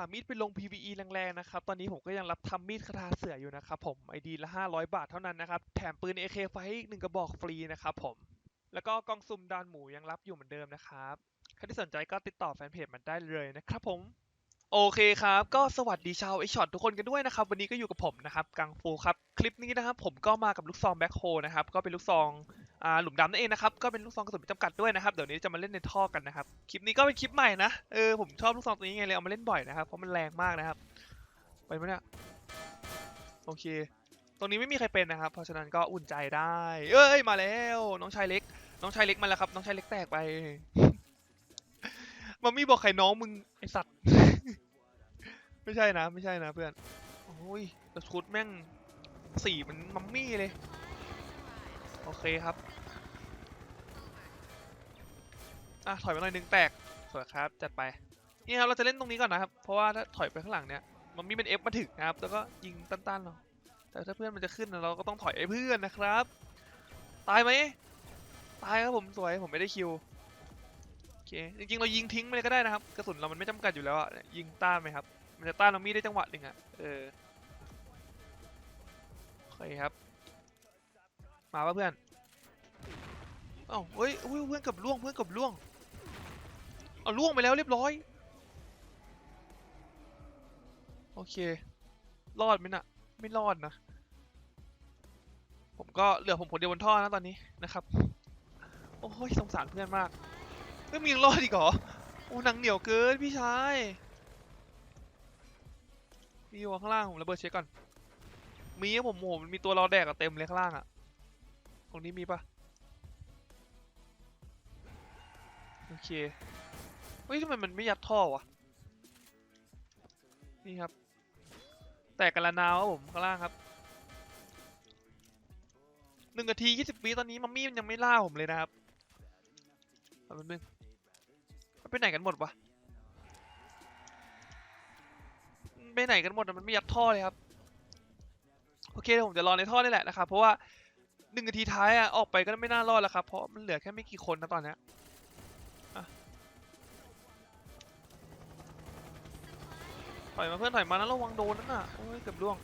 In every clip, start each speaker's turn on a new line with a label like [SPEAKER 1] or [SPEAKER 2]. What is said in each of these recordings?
[SPEAKER 1] ามีดไปลง PVE แรงๆนะครับ ตอนนี้ผมก็ยังรับทำมีดคาถาเสืออยู่นะครับผมไอดีละ 500 บาทเท่านั้นนะครับ แถมปืน AK ไฟอีกหนึ่งกระบอกฟรีนะครับผม แล้วก็กองซุ่มดานหมูยังรับอยู่เหมือนเดิมนะครับใครที่สนใจก็ติดต่อแฟนเพจมันได้เลยนะครับผมโอเคครับ ก็สวัสดีชาวไอช็อตทุกคนกันด้วยนะครับ วันนี้ก็อยู่กับผมนะครับ กังฟูครับ คลิปนี้นะครับผมก็มากับลูกซองแบ็คโฮนะครับ ก็เป็นลูกซอง หลุมดำนั่นเองนะครับ ก็เป็นลูกซองกระสุนจำกัดด้วยนะครับ เดี๋ยวนี้จะมาเล่นในท่อกันนะครับ คลิปนี้ก็เป็นคลิปใหม่นะ เออผมชอบลูกซองตัวนี้ไงเลยเอามาเล่นบ่อยนะครับ เพราะมันแรงมากนะครับ ไปไหมเนี่ย โอเค ตรงนี้ไม่มีใครเป็นนะครับ เพราะฉะนั้นก็อุ่นใจได้ เอ้ยมาแล้ว น้องชายเล็ก น้องชายเล็กมาแล้วครับ น้องชายเล็กแตกไปมัมมี่บอกใครน้องมึงไอสัตว์ ไม่ใช่นะ ไม่ใช่นะเพื่อน โอ้ยแต่ชุดแม่งสีมันมัมมี่เลย อเคครับ อะถอยมาหน่อยหนึงแตก สวยครับ จัดไป นี่ครับเราจะเล่นตรงนี้ก่อนนะครับ เพราะว่าถ้าถอยไปข้างหลังเนี่ยมันมีเป็น F มาถึงนะครับ แล้วก็ยิงตันๆเนาะแต่ถ้าเพื่อนมันจะขึ้นเราก็ต้องถอยไอ้เพื่อนนะครับ ตายไหม ตายครับผมสวยผมไม่ได้คิวโอเค จริงๆเรายิงทิ้งไปเลยก็ได้นะครับ กระสุนเรามันไม่จำกัดอยู่แล้วอะยิงต้านไหมครับ มันจะต้านเรามีได้จังหวะหนึ่งอะเออโอเคครับ มาป่ะเพื่อนเอ้าเฮ้ยอุ้ยเพื่อนกับล่วงเพื่อนกับล่วงเอาล่วงไปแล้วเรียบร้อย โอเค รอดไหมน่ะ ไม่รอดนะ ผมก็เหลือผมคนเดียวบนท่อนะตอนนี้นะครับ โอ้ยสงสารเพื่อนมากเฮ้ยมึงยังรอดอีกเหรอโอ้หนังเหนียวเกินพี่ชายมีอยู่ข้างล่างผมระเบิดเช็คก่อน มีครับผมโอ้โหมันมีตัวรอแดกอะเต็มเลยข้างล่างอะ ตรงนี้มีปะโอเคเฮ้ยทำไมมันไม่ยัดท่อวะ นี่ครับ แตกกันละนาวครับผมข้างล่างครับหนึ่งนาทียี่สิบวิตอนนี้มัมมี่มันยังไม่ล่าผมเลยนะครับแป๊บนึงมันไปไหนกันหมดวะมันไปไหนกันหมดมันไม่ยัดท่อเลยครับ โอเคเดี๋ยวผมจะรอในท่อนี่แหละนะครับ เพราะว่า หนึ่งนาทีท้ายอะออกไปก็ไม่น่ารอดแล้วครับ เพราะมันเหลือแค่ไม่กี่คนนะตอนนี้ถอยมาเพื่อนถอยมานะระวังโดนนั่นน่ะโอ้ยเกือบล่วง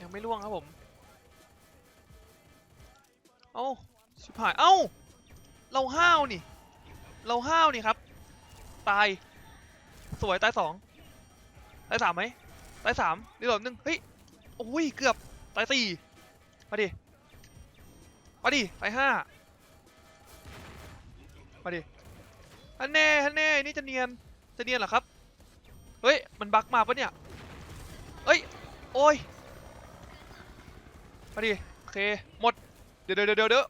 [SPEAKER 1] ยังไม่ล่วงครับผมเอ้าชิบหายเอ้าเราห้าวนี่ เราห้าวนี่ครับ ตาย สวยตายสองตายสามไหมตายสามนี่หลอดหนึ่งเฮ้ยโอ้ยเกือบตายสี่ มาดิ มาดิตายห้ามาดิฮันแน่ฮันแน่นี่จะเนียน จะเนียนเหรอครับ เฮ้ย มันบั๊กมาปะเนี่ย เอ้ย โอ้ย มาดิ โอเค หมด เดี๋ยวเดี๋ยวเดี๋ยวเดี๋ยว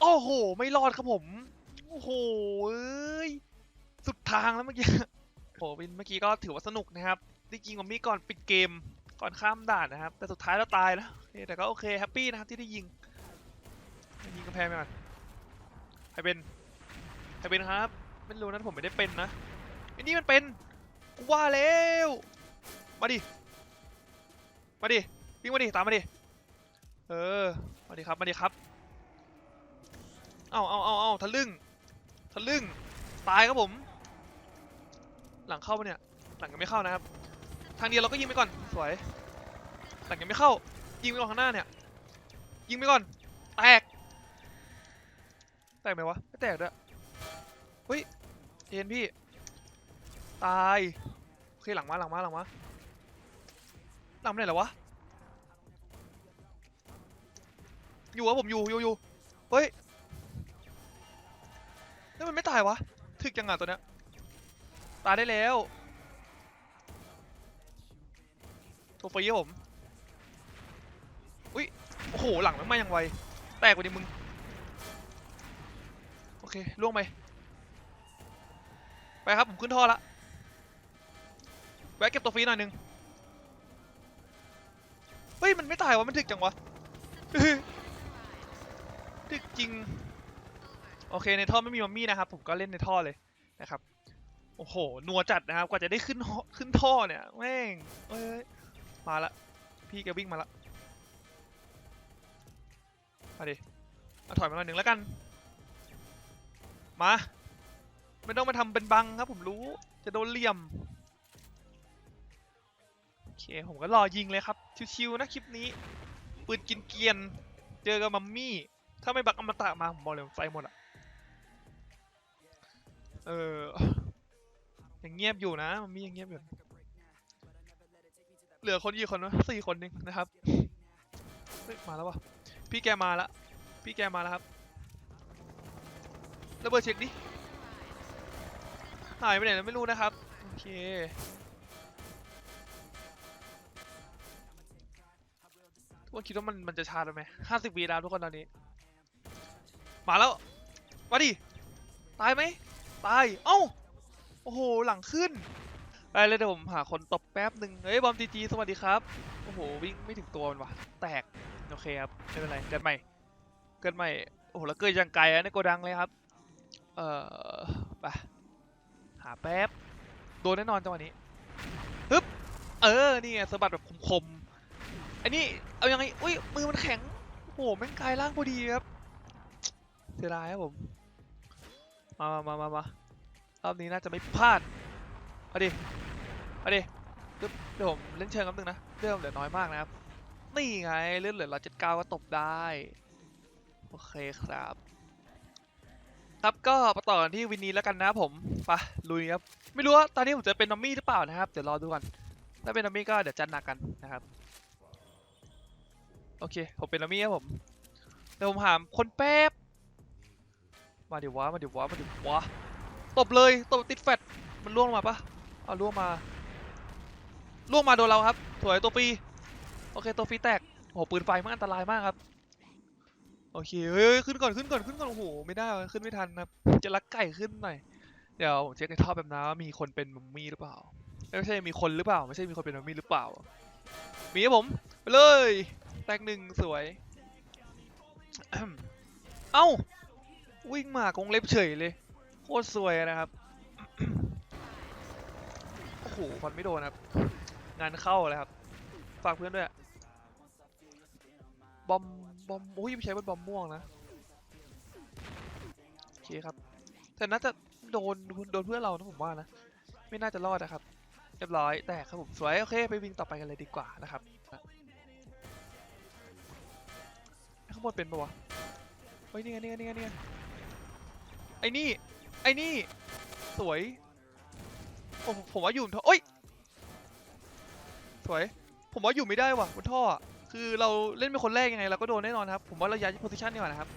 [SPEAKER 1] โอ้โห ไม่รอดครับผม โอ้โหเอ้ย สุดทางแล้วเมื่อกี้โอ้โหเป็นเมื่อกี้ก็ถือว่าสนุกนะครับ จริงๆผมมีก่อนปิดเกม ก่อนข้ามด่านนะครับ แต่สุดท้ายเราตายนะโอเคแต่ก็โอเคแฮปปี้นะครับที่ได้ยิงยิงกระแพงไปก่อนใครเป็นใครเป็นครับ ไม่รู้นะผมไม่ได้เป็นนะไอ้นี่มันเป็นกูว่าแล้วมาดิมาดิวิ่งมาดิตามมาดิเออมาดิครับมาดิครับเอาเอาเอาเอาทะลึ่งทะลึ่งตายครับผม หลังเข้าปะเนี่ยหลังยังไม่เข้านะครับ ทางเดียวเราก็ยิงไปก่อน สวยหลังยังไม่เข้า ยิงไปก่อนข้างหน้าเนี่ย ยิงไปก่อน แตก แตกไหมวะ ไม่แตกด้วยเฮ้ยเอ็นพี่ ตายโอเคหลังมาหลังมาหลังมาหลังไปไหนแล้ววะ อยู่วะผมอยู่อยู่อยู่เฮ้ยแล้วมันไม่ตายวะ ถึกจังอะตัวเนี้ย ตายได้แล้ว ตัวฟรีครับผม อุ้ย โอ้โห หลังมันมาอย่างไว แตกไปดิมึง โอเค ล่วงไป ไปครับ ผมขึ้นท่อละ แวะเก็บตัวฟรีหน่อยนึง เฮ้ย มันไม่ตายวะ มันถึกจังวะ ถึกจริง โอเค ในท่อไม่มีมัมมี่นะครับ ผมก็เล่นในท่อเลยนะครับ โอ้โห นัวจัดนะครับ กว่าจะได้ขึ้นท่อขึ้นท่อเนี่ย แม่งเอ้ย มาละ พี่แกวิ่งมาละมาดิเอาถอยมาหน่อยหนึ่งแล้วกัน มา ไม่ต้องมาทำเป็นบังครับผมรู้ จะโดนเหลี่ยม โอเค ผมก็รอยิงเลยครับ ชิวๆนะคลิปนี้ ปืนกินเกียน เจอกับมัมมี่ ถ้าไม่บักอมตะมา ผมบอกเลยผมใส่หมดอะเออยังเงียบอยู่นะ มัมมี่ยังเงียบอยู่ เหลือคนกี่คนวะสี่คนเองนะครับเฮ้ยมาแล้ววะพี่แกมาแล้วพี่แกมาแล้วครับระเบิดเช็คดิหายไปไหนแล้วไม่รู้นะครับโอเคทุกคนคิดว่ามันมันจะชาร์จไหมห้าสิบวีแล้วทุกคนตอนนี้ มาแล้วมาดิตายไหมตายเอ้าโอ้โหหลังขึ้น ไปเลยเดี๋ยวผมหาคนตบแป๊บหนึ่งเฮ้ยบอมจีจีสวัสดีครับ โอ้โหวิ่งไม่ถึงตัวมันวะแตก โอเคครับไม่เป็นไรเกิดใหม่ เกิดใหม่ โอ้โหแล้วเกิดยังไกลอะในโกดังเลยครับ เอ่อไปหาแป๊บ โดนแน่นอนจังหวะนี้ฮึบ เออ นี่ไงสะบัดแบบคมๆ อันนี้เอายังไง อุ้ยมือมันแข็ง โอ้โหแม่งกายร่างพอดีครับ เสียดายครับผม มามามามามารอบนี้น่าจะไม่พลาด เอาดิ เอาดิเดี๋ยวผมเล่นเชิงคำนึงนะเรื่องเหลือน้อยมากนะครับ นี่ไงเลื่อนเหลือร้อยเจ็ดเก้าก็ตบได้ โอเคครับ ครับก็มาต่อกันที่วินนี้แล้วกันนะผมไปลุยครับ ไม่รู้ว่าตอนนี้ผมจะเป็นนอมมี่หรือเปล่านะครับ เดี๋ยวรอดูกันถ้าเป็นนอมมี่ก็เดี๋ยวจัดหนักกันนะครับ โอเค ผมเป็นนอมมี่ครับผม เดี๋ยวผมหามคนแป๊บ มาเดี๋ยววะ มาเดี๋ยววะ มาเดี๋ยววะ ตบเลย ตบติดแฟดมันล่วงลงมาปะเอาล่วงมา ล่วงมาโดนเราครับสวยตัวฟีโอเคตัวฟีแตกโอ้โหปืนไฟมันอันตรายมากครับโอเคเฮ้ยขึ้นก่อนขึ้นก่อนขึ้นก่อนโอ้โหไม่ได้ขึ้นไม่ทันครับจะลักไก่ขึ้นหน่อยเดี๋ยวผมเช็คในท่อแบบนะว่ามีคนเป็นมัมมี่หรือเปล่าไม่ใช่มีคนหรือเปล่าไม่ใช่มีคนเป็นมัมมี่หรือเปล่า มีครับผมไปเลยแตกหนึ่งสวย เอ้าวิ่งมากงเล็บเฉยเลยโคตรสวยนะครับโอ้โหฟันไม่โดนครับ งานเข้าเลยครับ ฝากเพื่อนด้วย บอม บอม โอ้ยไม่ใช้เป็นบอมม่วงนะ โอเคครับ แต่น่าจะโดนโดนเพื่อนเรานะผมว่านะ ไม่น่าจะรอดนะครับ เรียบร้อย แต่ครับผม สวย โอเค ไปวิ่งต่อไปกันเลยดีกว่านะครับข้างบนเป็นปะวะเฮ้ยนี่ไงนี่ไงนี่ไงนี่ไงไอ้นี่ ไอ้นี่ สวย ผมผมว่าอยู่บนท่อโอ้ย สวย ผมว่าอยู่ไม่ได้ว่ะบนท่อ คือเราเล่นเป็นคนแรกยังไงเราก็โดนแน่นอนครับ ผมว่าเราย้ายโพซิชันดีกว่านะครับ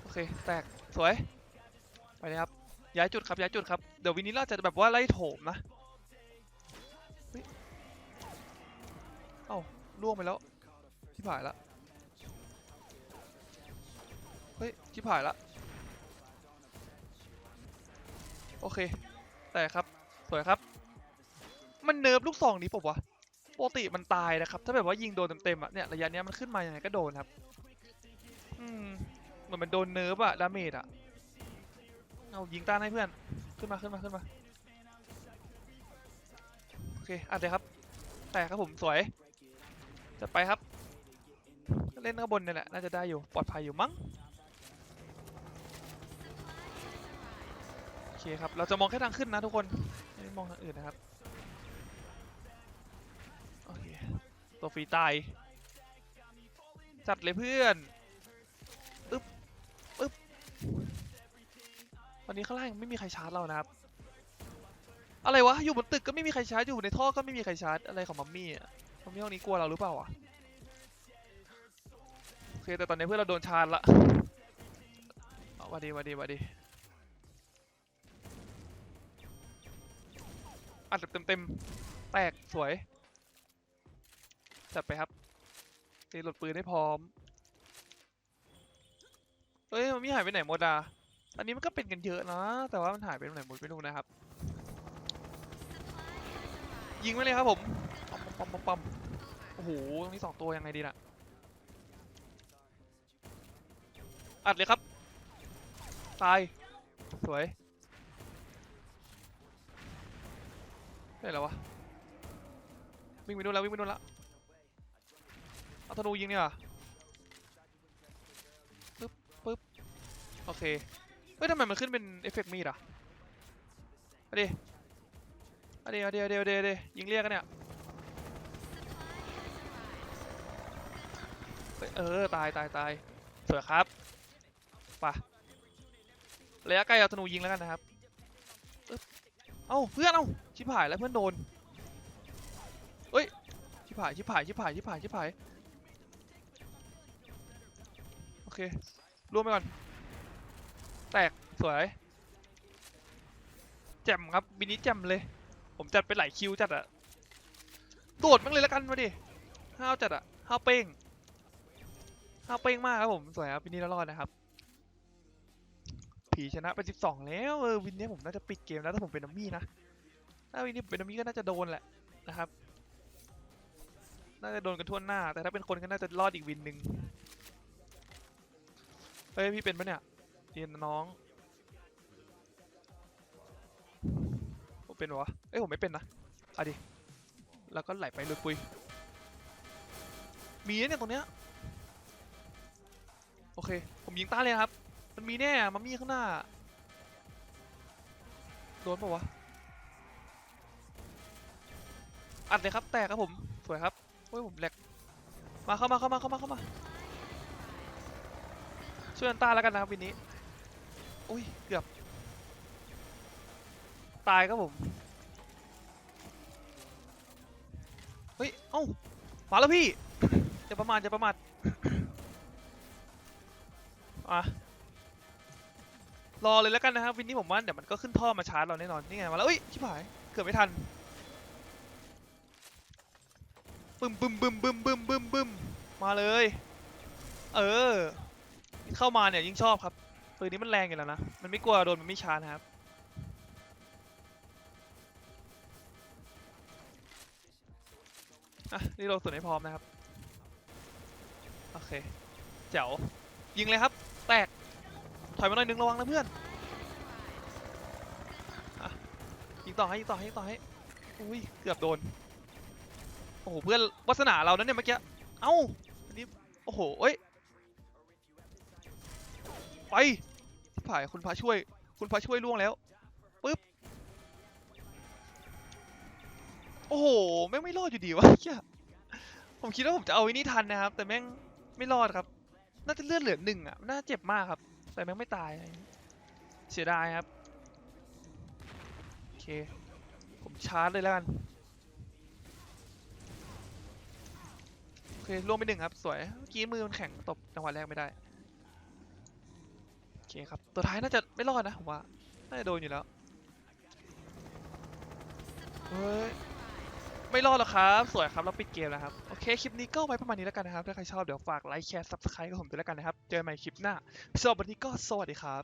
[SPEAKER 1] โอเค แตก สวย ไปเลยครับ ย้ายจุดครับ ย้ายจุดครับ เดี๋ยววินิลล่าจะแบบว่าไล่โถมนะ เอ้าล่วงไปแล้วที่ผ่ายละ เฮ้ยชิบหายละ โอเค แต่ครับ สวยครับ มันเนิร์ฟลูกซองนี้ปะวะปกติมันตายนะครับ ถ้าแบบว่ายิงโดนเต็มๆอะเนี่ยระยะเนี้ยมันขึ้นมายังไงก็โดนครับ อืมเหมือนมันโดนเนิร์ฟอะดาเมจอะเอายิงต้านให้เพื่อน ขึ้นมาขึ้นมาขึ้นมา โอเคอัดเลยครับ แต่ครับผมสวย จัดไปครับ เล่นข้างบนนี่แหละ น่าจะได้อยู่ ปลอดภัยอยู่มั้ง โอเคครับ เราจะมองแค่ทางขึ้นนะทุกคน ไม่มองทางอื่นนะครับ ตัวฟรีตาย จัดเลยเพื่อนอึ๊บอึ๊บตอนนี้ข้างล่างไม่มีใครชาร์จเรานะครับ อะไรวะ อยู่บนตึกก็ไม่มีใครชาร์จ อยู่ในท่อก็ไม่มีใครชาร์จ อะไรของมัมมี่อะมัมมี่ห้องนี้กลัวเราหรือเปล่าอะโอเคแต่ตอนนี้เพื่อนเราโดนชาร์จละเอามาดีมาดีมาดีอัดแบบเต็มๆแตกสวย จัดไปครับตีโหลดปืนให้พร้อม เอ้ยมันมีหายไปไหนหมดอะ อันนี้มันก็เป็นกันเยอะนะ แต่ว่ามันหายไปไหนหมดไม่รู้นะครับ ยิงไว้เลยครับผมปั๊มปั๊มปั๊มปั๊มโอ้โหตรงนี้สองตัวยังไงดีน่ะ อัดเลยครับ ตาย สวยได้แล้ววะ วิ่งไปนู่นแล้ววิ่งไปนู่นแล้ว เอาธนูยิงเนี่ยปึ๊บปึ๊บโอเคเฮ้ยทำไมมันขึ้นเป็นเอฟเฟกต์มีดอะมาดิเอดี๋ยวเดี๋ยวเดี๋ยวเดี๋ยวเดี๋ยวยิงเรียกกันเนี่ยเออตายตายตายสวยครับป่ะระยะไกลเอาธนูยิงแล้วกันนะครับเอ้าเพื่อนเอ้าชิบหายแล้วเพื่อนโดนเฮ้ยชิบหายชิบหายชิบหายชิบหายชิบหาย เครวมไปก่อน แตกสวย แจ่มครับบินี้แจ่มเลย ผมจัดไปหลายคิวจัดอะโดดมั่งเลยละกันมาดิห้าวจัดอะห้าวเป้งห้าวเป้งมากครับผมสวยครับวินนี้เรารอดนะครับผีชนะไป12แล้วเออวินนี้ผมน่าจะปิดเกมแล้วถ้าผมเป็นนัมมี่นะถ้าวินนี้เป็นนัมมี่ก็น่าจะโดนแหละนะครับ น่าจะโดนกันทั่วหน้า แต่ถ้าเป็นคนก็น่าจะรอดอีกวินหนึ่ง เฮ้ยพี่เป็นปะเนี่ยเรียนน้องผมเป็นวะเอ้ยผมไม่เป็นนะอาดิแล้วก็ไหลไปเลยปุยมีเนี่ยตรงเนี้ยโอเค ผมยิงต้าเลยครับ มันมีแน่มัมมี่ข้างหน้า โดนปะวะ อัดเลยครับ แตกครับผม สวยครับ โอ้ยผมแหลก มาเข้ามาเข้ามาเข้ามาเข้ามา ช่วยกันต้าแล้วกันนะครับวินนี้ อุ้ย เกือบ ตายครับผม เฮ้ย เอ้า มาแล้วพี่ จะประมาทจะประมาทอะรอเลยแล้วกันนะครับวินนี้ผมว่าเดี๋ยวมันก็ขึ้นท่อมาชาร์จเราแน่นอนนี่ไงมาแล้วเอ้ยชิบหายเกือบไม่ทันบึมบึมบึมบึมบึมบึมบึมมาเลย เออ เข้ามาเนี่ยยิ่งชอบครับปืนนี้มันแรงอยู่แล้วนะ มันไม่กลัวโดนมันไม่ชานะครับ อะ นี่เราส่วนให้พร้อมนะครับ โอเค เจ๋วยิงเลยครับ แตก ถอยมาหน่อยนึงระวังนะเพื่อนอยิงต่อให้ยิงต่อให้ยิงต่อให้ อุ้ย เกือบโดน โอ้โห เพื่อนวาสนาเรานั้นเนี่ยเมื่อกี้ เอ้าอันนี้โอ้โหเอ้ย ไปผ่ายคุณพระช่วย คุณพระช่วยล่วงแล้วปึ๊บโอ้โหแม่งไม่รอดอยู่ดีวะเหี้ยผมคิดว่าผมจะเอาไว้นี่ทันนะครับ แต่แม่งไม่รอดครับ น่าจะเลือดเหลือหนึ่งอะน่าเจ็บมากครับ แต่แม่งไม่ตาย เสียดายครับโอเคผมชาร์จเลยแล้วกันโอเคล่วงไปหนึ่งครับ สวยเมื่อกี้มือมันแข็งตบจังหวะแรกไม่ได้ ครับ ตัวท้ายน่าจะไม่รอดนะผมว่า น่าจะโดนอยู่แล้ว เฮ้ย ไม่รอดหรอกครับ สวยครับ เราปิดเกมแล้วครับ โอเค คลิปนี้ก็ไว้ประมาณนี้แล้วกันนะครับ ถ้าใครชอบเดี๋ยวฝากไลค์แชร์ซับสไครต์กับผมด้วยแล้วกันนะครับ เจอกันใหม่คลิปหน้าสำหรับวันนี้ก็สวัสดีครับ